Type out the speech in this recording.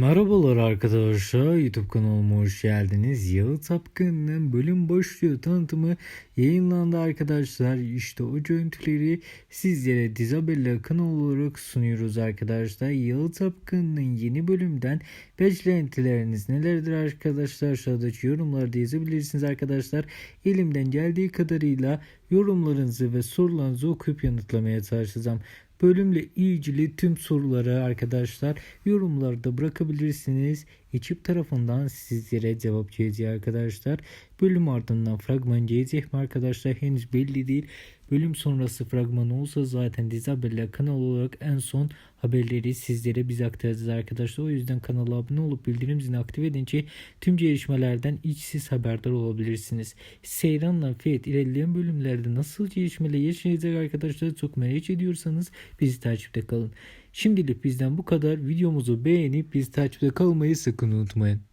Merhabalar arkadaşlar YouTube kanalıma hoş geldiniz. Yağı Tapkın'ın bölüm başlıyor tanıtımı yayınlandı arkadaşlar. İşte o görüntüleri sizlere Dizabella kanalı olarak sunuyoruz arkadaşlar. Yağı Tapkın'ın yeni bölümden beklentileriniz nelerdir arkadaşlar? Aşağıdaki yorumlarda yazabilirsiniz arkadaşlar. Elimden geldiği kadarıyla yorumlarınızı ve sorularınızı okuyup yanıtlamaya çalışacağım. Bölümle ilgili tüm soruları arkadaşlar yorumlarda bırakabilirsiniz. Ekip tarafından sizlere cevap gelecek arkadaşlar. Bölüm ardından fragman gelecek mi arkadaşlar henüz belli değil. Bölüm sonrası fragman olsa zaten Dizabella kanal olarak en son haberleri sizlere biz aktaracağız arkadaşlar. O yüzden kanala abone olup bildirim zilini aktif edince tüm gelişmelerden ilk siz haberdar olabilirsiniz. Seyran'la Fiyat ilerleyen bölümlerde nasıl gelişmeler yaşayacak arkadaşlar çok merak ediyorsanız bizi takipte kalın. Şimdilik bizden bu kadar. Videomuzu beğenip biz takipte kalmayı sakın unutmayın.